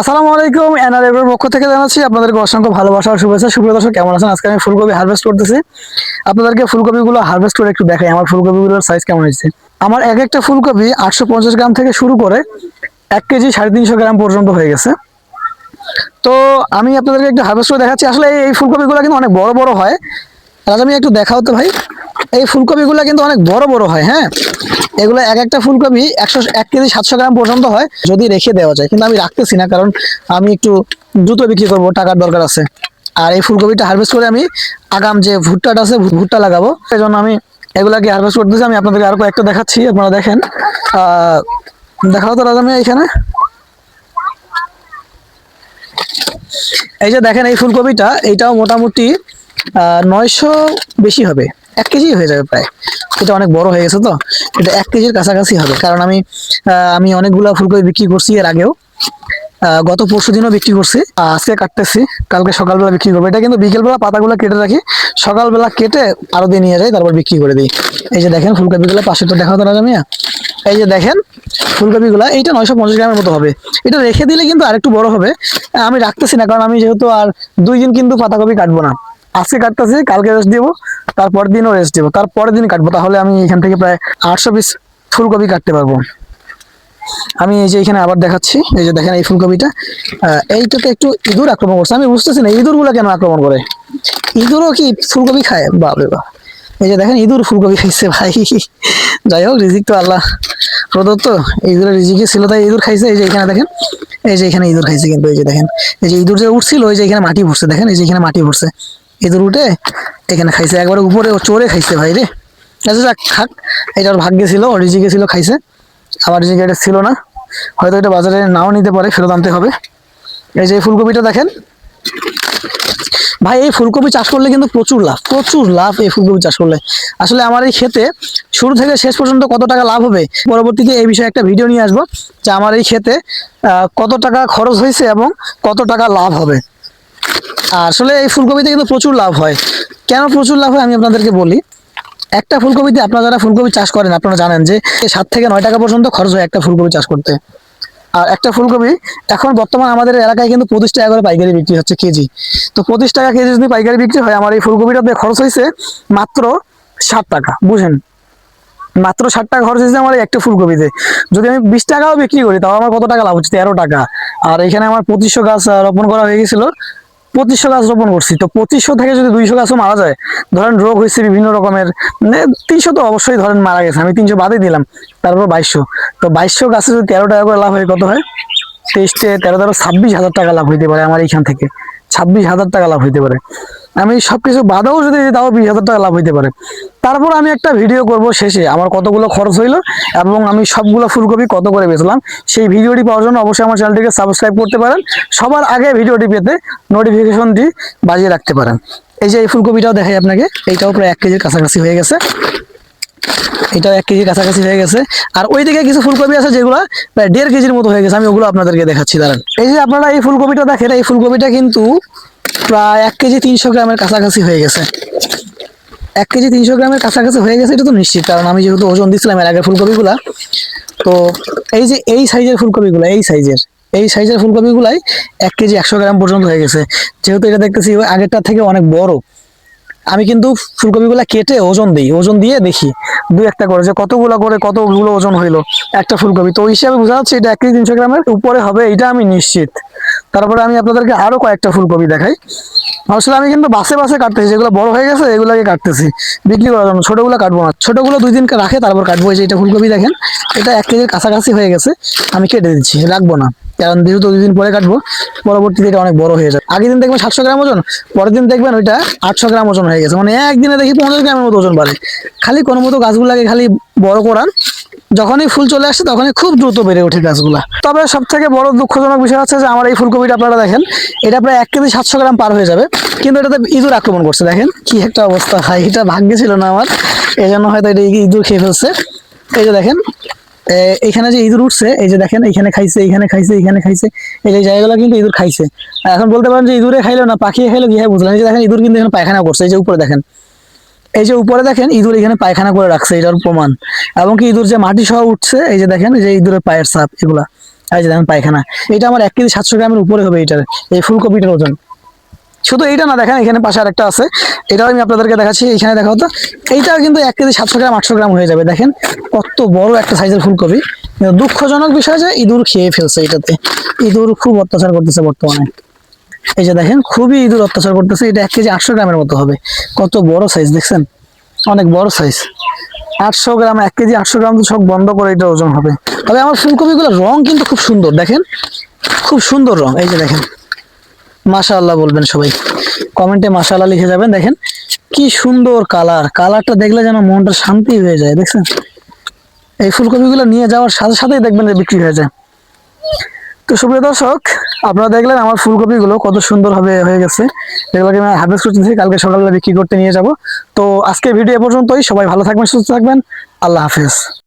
আসসালামু আলাইকুম এনআরএফের পক্ষ থেকে জানাচ্ছি আপনাদেরকে অসংখ্য ভালোবাসা আর শুভেচ্ছা। সুপ্রিয় দর্শক, কেমন আছেন? আজকে আমি ফুলকপি হারভেস্ট করতেছি। আপনাদেরকে ফুলকপিগুলো হারভেস্ট করে একটু দেখাই আমার ফুলকপিগুলোর সাইজ কেমন হয়েছে। আমার এক একটা ফুলকপি আটশো পঞ্চাশ গ্রাম থেকে শুরু করে এক কেজি সাড়ে তিনশো গ্রাম পর্যন্ত হয়ে গেছে। তো আমি আপনাদেরকে একটু হারভেস্ট করে দেখাচ্ছি। আসলে এই- ফুলকপিগুলো কিন্তু অনেক বড় বড় হয়। আজ আমি একটু দেখাও তো ভাই। এই ফুলকপিগুলো কিন্তু অনেক বড় বড় হয় হ্যাঁ? এগুলো এক একটা ফুলকপি একশো, এক কেজি সাতশো গ্রাম পর্যন্ত হয়, যদি রেখে দেওয়া যায়। কিন্তু আমি রাখতেছি না, কারণ আমি একটু দ্রুত বিক্রি করব, টাকার দরকার আছে। আর এই ফুলকপিটা হারভেস্ট করে আমি আগাম যে ভুট্টাটা আছে ভুট্টা লাগাবো। সেই জন্য আমি এগুলাকে হারভেস্ট করতেছি, আমি আপনাদেরকে আরও কয়েকটা দেখাচ্ছি, আপনারা দেখেন। দেখাও তো রাজা আমি এখানে। এই যে দেখেন এই ফুলকপিটা এইটাও মোটামুটি নয়শো বেশি হবে। এক কেজি হয়ে যাবে প্রায়। এটা অনেক বড় হয়ে গেছে তো, এটা এক কেজির কাছাকাছি হবে। কারণ আমি আমি অনেকগুলো ফুলকপি বিক্রি করছি এর আগেও। গত পরশু দিনও বিক্রি করছি আজকে কাটতেছি, কালকে সকালবেলা বিক্রি করব। এটা কিন্তু বিকেলবেলা পাতাগুলো কেটে রাখি, সকালবেলা কেটে আরও দিয়ে নিয়ে যাই, তারপর বিক্রি করে দিই। এই যে দেখেন ফুলকপিগুলো, পাশে তো দেখা তো রাজা মিয়া এই যে দেখেন ফুলকপিগুলো, এইটা নয়শো পঞ্চাশ গ্রামের মতো হবে। এটা রেখে দিলে কিন্তু আরেকটু বড় হবে। আমি রাখতেছি না, কারণ আমি যেহেতু আর দুই দিন কিন্তু পাতাকপি কাটবো না। আজকে কাটতেছি, কালকে রেস্ট দিব তারপর দিনও রেস্ট দিব। তারপরের দিন কাটবো, তাহলে আমি এখান থেকে প্রায় আটশো পিস ফুলকপি কাটতে পারব। আমি এই যে এখানে আবার দেখাচ্ছি, এই যে দেখেন এই ফুলকপিটা। এইটাতে একটু ইঁদুর আক্রমণ করছে। আমি বুঝতেছি না ইঁদুরগুলা কেন আক্রমণ করে? ইঁদুরও কি ফুলকপি খায়? বাপরে বাপ। এই যে দেখেন ইঁদুর ফুলকপি খাইছে ভাই। যাই হোক, রিজিক তো আল্লাহ প্রদত্ত। ইঁদুরের রিজিকে ছিল, তাই ইঁদুর খাইছে। এই যে এখানে দেখেন, এই যে এখানে ইঁদুর খাইছে কিন্তু, এই যে দেখেন। এই যে ইঁদুর যে উঠছিল ওই যে এখানে মাটি ভরছে। দেখেন, এই যে এখানে মাটি ভরছে। ইঁদুর উঠে এখানে খাইছে। একবারে উপরে চোরে খাইছে ভাই রে। আচ্ছা যাক খাক এটা ওর ভাগ্যে ছিল ওর রিজিকে ছিল খাইছে। আমার রিজিকে এটা ছিল না। হয়তো এটা বাজারে নাও নিতে পারে ফেরত আনতে হবে। এই যে ফুলকপিটা দেখেন। ভাই এই ফুলকপি চাষ করলে কিন্তু প্রচুর লাভ প্রচুর লাভ এই ফুলকপি চাষ করলে। আসলে আমার এই ক্ষেতে শুরু থেকে শেষ পর্যন্ত কত টাকা লাভ হবে পরবর্তীতে এই বিষয়ে একটা ভিডিও নিয়ে আসব যে আমার এই আহ, কত টাকা খরচ হয়েছে এবং কত টাকা লাভ হবে। আর আসলে এই ফুলকপিতে কিন্তু প্রচুর লাভ হয়। কেন প্রচুর লাভ হয় আমি আপনাদেরকে বলি? একটা ফুলকপিতে আপনারা যারা ফুলকপি চাষ করেন, আপনারা জানেন যে সাত থেকে নয় টাকা পর্যন্ত খরচ হয় একটা ফুলকপি চাষ করতে। আর একটা ফুলকপি এখন বর্তমান আমাদের এলাকায় কিন্তু পঁচিশ টাকা করে পাইকারি বিক্রি হচ্ছে কেজি। তো পঁচিশ টাকা কেজি যদি পাইকারি বিক্রি হয়, আমার এই ফুলকপিটাতে খরচ হয়েছে মাত্র ষাট টাকা, বুঝেন? মাত্র ষাট টাকা খরচ হয়েছে আমার একটা ফুলকপিতে। যদি আমি বিশ টাকাও বিক্রি করি, তাও আমার কত টাকা লাভ হচ্ছে? তেরো টাকা। আর এখানে আমার পঁচিশশো গাছ রোপণ করা হয়ে গেছিল। পঁচিশশো গাছ রোপণ করছি। তো পঁচিশশো থেকে যদি দুইশো গাছও মারা যায়, ধরেন রোগ হয়েছে বিভিন্ন রকমের মানে তিনশো তো অবশ্যই ধরেন মারা গেছে, আমি তিনশো বাদে দিলাম, তারপর বাইশশো। তো বাইশশো গাছে যদি তেরো টাকা করে লাভ হয়, কত হয়? তেইশটে তেরো তেরো, ছাব্বিশ হাজার টাকা লাভ হইতে পারে আমার এইখান থেকে। ছাব্বিশ হাজার টাকা লাভ হইতে পারে। আমি সবকিছু বাদেও যদি তাও বিশ হাজার টাকা লাভ হইতে পারে। তারপর আমি একটা ভিডিও করব শেষে, আমার কতগুলো খরচ হইল এবং আমি সবগুলো ফুলকপি কত করে বেচলাম, সেই ভিডিওটি পাওয়ার জন্য অবশ্যই আমার চ্যানেলটিকে সাবস্ক্রাইব করতে পারেন। সবার আগে ভিডিওটি পেতে নোটিফিকেশনটি বাজিয়ে রাখতে পারেন। এই যে এই ফুলকপিটাও দেখাই আপনাকে, এইটাও প্রায় এক কেজির কাছাকাছি হয়ে গেছে। এটাও এক কেজির কাছাকাছি হয়ে গেছে। আর ওইদিকে কিছু ফুলকপি আছে যেগুলো প্রায় দেড় কেজির মতো হয়ে গেছে, আমি ওগুলো আপনাদেরকে দেখাচ্ছি, দাঁড়ান। এই যে আপনারা এই ফুলকপিটা দেখেন, এই ফুলকপিটা কিন্তু প্রায় এক কেজি তিনশো গ্রামের কাছাকাছি হয়ে গেছে। এক কেজি তিনশো গ্রামের কাছাকাছি হয়ে গেছে, এটা তো নিশ্চিত, কারণ আমি যেহেতু ওজন দিচ্ছিলাম এর আগে ফুলকপিগুলা, তো এই যে এই সাইজের ফুলকপিগুলো, এই সাইজের এই সাইজের ফুলকপিগুলাই এক কেজি একশো গ্রাম পর্যন্ত হয়ে গেছে। যেহেতু এটা দেখতেছি আগেরটা থেকে অনেক বড়, আমি কিন্তু ফুলকপিগুলা কেটে ওজন দিই, ওজন দিয়ে দেখি, দু একটা করে, যে কতগুলো করে কতগুলো ওজন হইল একটা ফুলকপি। তো ওই হিসাবে বোঝা যাচ্ছে এটা এক কেজি তিনশো গ্রামের উপরে হবে, এটা আমি নিশ্চিত। তারপরে আমি আপনাদেরকে আরও কয়েকটা ফুলকপি দেখাই। আসলে আমি কিন্তু বাসে বাসে কাটতেছি, যেগুলো বড় হয়ে গেছে এগুলোকে কাটতেছি, বিক্রি করার জন্য। ছোটগুলো কাটবো না। ছোটগুলো দুই দিন রাখে, তারপর কাটবো। এই যে এটা ফুলকপি দেখেন, এটা এক কেজির কাছাকাছি হয়ে গেছে, আমি কেটে দিচ্ছি, রাখব না। কারণ যেহেতু দুই দিন পরে কাটবো, পরবর্তীতে এটা অনেক বড় হয়ে যায় আগের দিন দেখবেন সাতশো গ্রাম ওজন, পরের দিন দেখবেন ওইটা আটশো গ্রাম ওজন হয়ে গেছে। মানে একদিনে দেখি পঞ্চাশ গ্রামের মতো ওজন বাড়ে। খালি কোনো মতো গাছগুলাকে খালি বড় করান যখনই ফুল চলে আসে তখনই খুব দ্রুত বেড়ে ওঠে গাছগুলা। তবে সব থেকে বড় দুঃখজনক বিষয় হচ্ছে যে আমার এই ফুলকপিটা আপনারা দেখেন, এটা প্রায় এক কেজি সাতশো গ্রাম পার হয়ে যাবে। কিন্তু এটাতে ইঁদুর আক্রমণ করছে, দেখেন কি একটা অবস্থা। হয় এটা ভাগ্যে ছিল না আমার। এই জন্য হয়তো এটা ইঁদুর খেয়ে ফেলছে। এই যে দেখেন এখানে যে ইঁদুর উঠছে, এই যে দেখেন, এখানে খাইছে এখানে খাইছে এখানে খাইছে, এই যে জায়গাগুলো কিন্তু ইঁদুর খাইছে। এখন বলতে পারেন যে ইঁদুরে খাইলো না, পাখিয়ে খাইলো কি, হয়, বুঝলাম। এই যে দেখেন, ইঁদুর কিন্তু এখানে পায়খানা করছে। এই যে উপরে দেখেন এই যে উপরে দেখেন ইঁদুর এখানে পায়খানা করে রাখছে, এটার প্রমাণ। এবং কি ইঁদুর যে মাটি সহ উঠছে, এই যে দেখেন যে ইঁদুরের পায়ের সাপ এগুলা। এই যে দেখেন পায়খানা। এটা আমার এক কেজি সাতশো গ্রামের উপরে হবে এটার, এই ফুলকপিটার ওজন। শুধু এইটা না, দেখেন এখানে পাশে আরেকটা আছে। এটাও আমি আপনাদেরকে দেখাচ্ছি, এখানে দেখা হতো এইটাও কিন্তু এক কেজি সাতশো গ্রাম, আটশো গ্রাম হয়ে যাবে। দেখেন কত বড় একটা সাইজের ফুলকপি। দুঃখজনক বিষয় যে ইঁদুর খেয়ে ফেলছে এটাতে। ইঁদুর খুব অত্যাচার করতেছে বর্তমানে। এই যে দেখেন, খুবই ইঁদুর অত্যাচার করতেছে। এটা এক কেজি আটশো গ্রামের মতো হবে। কত বড় সাইজ দেখছেন? অনেক বড় সাইজ আটশো গ্রাম, এক কেজি আটশো গ্রাম তো সব বন্ধ করে এটা ওজন হবে। তবে আমার ফুলকপিগুলোর রং কিন্তু খুব সুন্দর, দেখেন? খুব সুন্দর রং। এই যে দেখেন, মাশাআল্লাহ বলবেন সবাই। কমেন্টে মাশাআল্লাহ লিখে যাবেন, দেখেন। কি সুন্দর কালার। কালারটা দেখলে যেন মনটা শান্তি হয়ে যায়, দেখছেন? এই ফুলকপিগুলো নিয়ে যাওয়ার সাথে সাথেই দেখবেন যে বিক্রি হয়ে যায়। তো সুপ্রিয় দর্শক আপনারা দেখলেন আমার ফুলকপিগুলো কত সুন্দর হবে, হয়ে গেছে। এগুলোকে আমি হারভেস্ট করতেছি কালকে সকালবেলা বিক্রি করতে নিয়ে যাব। তো আজকে ভিডিও এ পর্যন্তই, সবাই ভালো থাকবেন, সুস্থ থাকবেন, আল্লাহ হাফেজ।